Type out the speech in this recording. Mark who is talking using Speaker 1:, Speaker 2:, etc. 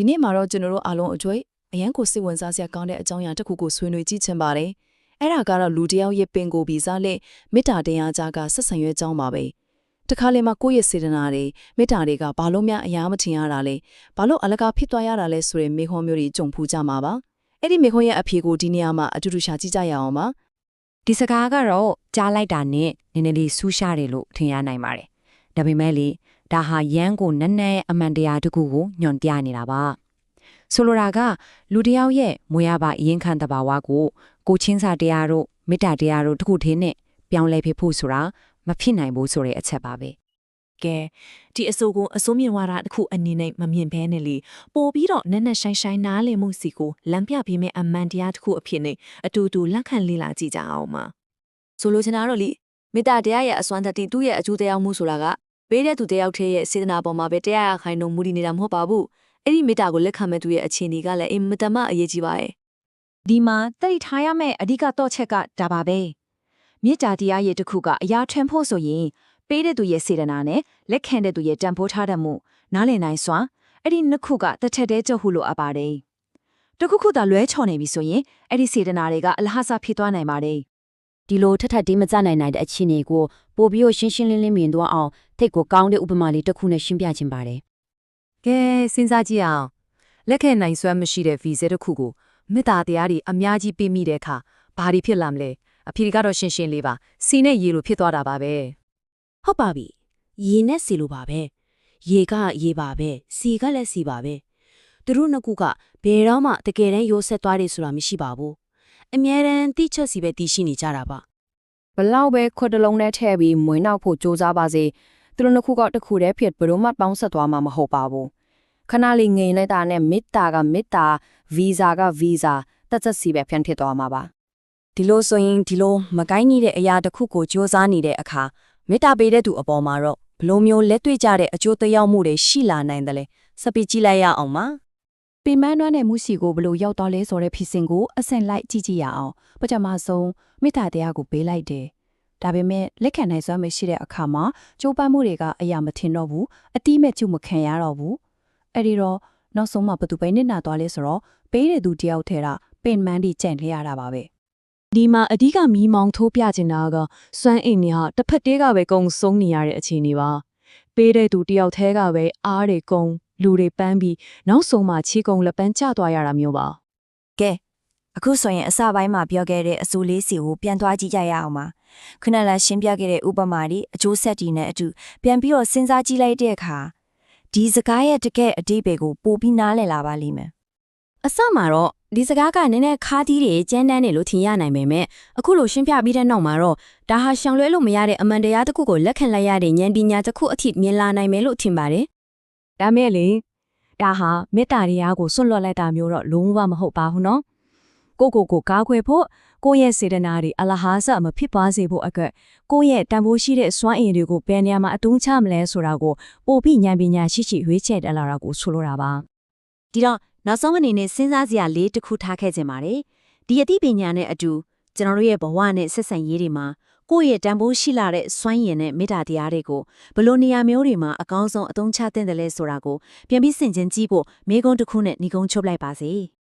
Speaker 1: ဒီနေ့မှာတော့ကျွန်တော်တို့အားလုံးအကျွေးအရန်ကိုစိတ်ဝင်စားစရာကောင်းတဲ့အကြောင်းအရာတစ်ခုကိုဆွေးနွေးကြည့်ချင်ပါတယ်အဲ့ဒါကတော့လူတစ်ယောက်ရဲ့ပင်ကိုယ်ဗီဇနဲ့မေတ္တာတရားကြားကဆက်ဆံရွက်ကြောင်းပါပဲတခါလေမှာကိုယ့်ရဲ့စေတနာတွေမေတ္တာတွေကဘာလို့များအရာမထင်ရတာလဲဘာလို့အလကားဖြစ်သွားရတာလဲဆိုတဲ့မေခွန်းမျိုးတွေကြုံဖူးကြမှာပါအဲ့ဒီမေခွန်းရဲ့အဖြေကိုဒီနေရာမှာအတူတူရှာကြည့်ကြရအောင်ပါ
Speaker 2: ဒီစကားကတော့ကြားလိုက်တာနဲ့နည်းနည်းလေးဆူးရှားတယ်လို့ထင်ရနိုင်ပါတယ်။ဒါပေမဲ့လေ ဒါဟာရန်ကိုနက်နက်အမှန်တရားတစ်ခုကိုညွန်ပြနေတာပါ။ဆိုလိုတာကလူတစ်ယောက်ရဲ့မွေရပါအရင်ခံတဘာဝကိုကိုချင်းစာတရားတို့မေတ္တာတရားတို့တစ်ခုထင်းနဲ့ပြောင်းလဲဖြစ်ဖို့ဆိုတာမဖြစ်နိုင်ဘူးဆိုတဲ့အချက်ပါပဲ
Speaker 3: ကဲဒီအဆိုကိုအစိုးမြင်ဝါဒတစ်ခုအနေနဲ့မမြင်ဘဲနဲ့လေပို့ပြီးတော့နက်နက်ရှိုင်းရှိုင်းနားလည်မှုစီကိုလမ်းပြပေးမယ့်အမှန်တရားတစ်ခုအဖြစ်နဲ့အတူတူလက်ခံလေ့လာကြည့်ကြအောင်ပါ
Speaker 4: ဆိုလိုချင်တာတော့လေမေတ္တာတရားရဲ့အစွမ်းတတိသူ့ရဲ့အကျိုးတရားမှုဆိုတာက ပေးတဲ့သူတယောက်တည်းရဲ့စေတနာပေါ်မှာပဲတရားရခိုင်နှုံမူတည်နေတာမဟုတ်ပါဘူးအဲ့ဒီမေတ္တာကိုလက်ခံမဲ့သူရဲ့အခြေအနေကလည်းအင်မတန်မှအရေးကြီးပါရဲ့
Speaker 2: ဒီမှာတတိထားရမယ့်အဓိကတော့ချက်ကဒါပါပဲမြေတာတရားရဲ့တစ်ခုကအရာထင်ဖို့ဆိုရင်ပေးတဲ့သူရဲ့စေတနာနဲ့လက်ခံတဲ့သူရဲ့တန်ဖိုးထားတတ်မှုနားလည်နိုင်စွာအဲ့ဒီနှစ်ခုကတစ်ထက်တည်းကြဟုလို့အပ်ပါတယ်တခုခုသာလွဲချော်နေပြီဆိုရင်အဲ့ဒီစေတနာတွေကအလဟဆဖြစ်သွားနိုင်ပါတယ်
Speaker 5: ဒီလိုထပ်ထပ်တင်းမကြနိုင်နိုင်တဲ့အခြေအနေကိုပို့ပြီးတော့ရှင်းရှင်းလင်းလင်းမြင်သွားအောင်ထိတ်ကိုကောင်းတဲ့ဥပမာလေးတစ်ခုနဲ့ရှင်းပြခြင်းပါတယ်
Speaker 6: ကဲစဉ်းစားကြည့်အောင်လက်ခံနိုင်စွမ်းမရှိတဲ့ဗီဇတစ်ခုကိုမေတ္တာတရားတွေအများကြီးပေးမိတဲ့အခါဘာတွေဖြစ်လာမလဲအဖြေကတော့ရှင်းရှင်းလေးပါစီနဲ့ရေလိုဖြစ်သွားတာပါပဲ
Speaker 7: ဟုတ်ပါပြီရေနဲ့စီလိုပါပဲရေကရေပါပဲစီကလည်းစီပါပဲသူတို့နှစ်ခုကဘယ်တော့မှတကယ်တမ်းရိုးဆက်သွားတယ်ဆိုတာမရှိပါဘူး အမြဲတမ်းတိချက်စီပဲတည်ရှိနေကြတာပါ
Speaker 5: ဘလောက်ပဲခွတ်တလုံးနဲ့ထည့်ပြီးမွေးနောက်ဖို့စူးစမ်းပါစေသူတို့နှစ်ခုကတစ်ခုတည်းဖြစ်ဘယ်တော့မှပေါင်းဆက်သွားမှာမဟုတ်ပါဘူးခဏလေးငြိမ်လိုက်တာနဲ့မေတ္တာကမေတ္တာဗီဇာကဗီဇာတက်သက်စီပဲပြန်ဖြစ်သွားမှာပါ
Speaker 2: ဒီလိုဆိုရင်ဒီလိုမကိုင်းကြီးတဲ့အရာတစ်ခုကိုစ조사နေတဲ့အခါမေတ္တာပေးတဲ့သူအပေါ်မှာတော့ဘလိုမျိုးလက်တွေ့ကြတဲ့အကျိုးသက်ရောက်မှုတွေရှိလာနိုင်တယ်လဲစပစ်ကြည့်လိုက်ရအောင်ပါ
Speaker 8: ပင်မနှွမ်းတဲ့မှုစီကိုဘလို့ရောက်သွားလဲဆိုတဲ့ဖြစ်စဉ်ကိုအဆင့်လိုက်ကြည့်ကြည့်ရအောင်ပထမဆုံးမေတ္တာတရားကိုပေးလိုက်တယ်ဒါပေမဲ့လက်ခံနိုင်စွမ်းမရှိတဲ့အခါမှာကြိုးပမ်းမှုတွေကအရာမထင်တော့ဘူးအတိမဲ့ကျုပ်မခံရတော့ဘူးအဲ့ဒီတော့နောက်ဆုံးမှဘသူပဲနစ်နာသွားလဲဆိုတော့ပေးတဲ့သူတယောက်ထဲကပင်မန်းတီကြံ့လျရတာပါပဲ
Speaker 3: ဒီမှာအဓိကမီးမောင်ထိုးပြချင်တာကစွမ်းအိမ်တွေဟာတစ်ဖက်တည်းကပဲကုံဆုံးနေရတဲ့အခြေအနေပါပေးတဲ့သူတယောက်တည်းကပဲအားတွေကုံ လူတွေပန်းပြီးနောက်ဆုံးမှချီကုံလက်ပန်းကျသွားရတာမျိုးပါ
Speaker 2: ကဲအခုဆိုရင်အစပိုင်းမှာပြောခဲ့တဲ့အစိုးလေးစီကိုပြန်သွားကြည့်ကြရအောင်ပါခုနကရှင်းပြခဲ့တဲ့ဥပမာတွေအကျိုးဆက်တွေနဲ့အတူပြန်ပြီးတော့စဉ်းစားကြည့်လိုက်တဲ့အခါဒီစကားရဲ့တကယ်အတိတ်ကိုပိုပြီးနားလည်လာပါလိမ့်မယ်
Speaker 5: အစမှာတော့ဒီစကားကနည်းနည်းခါးသီးတွေကျန်းတန်းတယ်လို့ထင်ရနိုင်ပေမဲ့အခုလိုရှင်းပြပြီးတဲ့နောက်မှာတော့ဒါဟာရှောင်လွဲလို့မရတဲ့အမှန်တရားတစ်ခုကိုလက်ခံလိုက်ရတဲ့ဉာဏ်ပညာတစ်ခုအထိမြင်လာနိုင်မယ်လို့ထင်ပါတယ်
Speaker 3: ဒါမဲ့လေဒါဟာမေတ္တာတရားကိုစွန့်လွတ်လိုက်တာမျိုးတော့လုံးဝမဟုတ်ပါဘူးနော်ကိုကိုကိုကားခွဲဖို့ကိုယ့်ရဲ့စေတနာတွေအလဟာဆမဖြစ်ပါစေဖို့အတွက်ကိုယ့်ရဲ့တန်ဖိုးရှိတဲ့စွမ်းအင်တွေကိုဘယ်နေရာမှာအတုံးချမလဲဆိုတာကိုပို့ပြီးဉာဏ်ပညာရှိရှိရွေးချယ်တက်လာတာကိုဆိုလိုတာပါ
Speaker 4: ဒီတော့နောက်ဆုံးအနေနဲ့စဉ်းစားစရာလေးတစ်ခုထားခဲ့ခြင်းပါတယ်ဒီအသိပညာနဲ့အတူကျွန်တော်တို့ရဲ့ဘဝနဲ့ဆက်ဆံရေးတွေမှာ ကိုယ့်ရဲ့တန်ဖိုးရှိလာတဲ့စွမ်းရည်နဲ့မေတ္တာတရားတွေကိုဘယ်လိုနေရာမျိုးတွေမှာအကောင်းဆုံးအသုံးချသင့်တယ်လဲဆိုတာကိုပြန်ပြီးဆင်ခြင်ကြည့်ဖို့မိကုံးတစ်ခုနဲ့ညီကုန်းချုပ်လိုက်ပါစေ။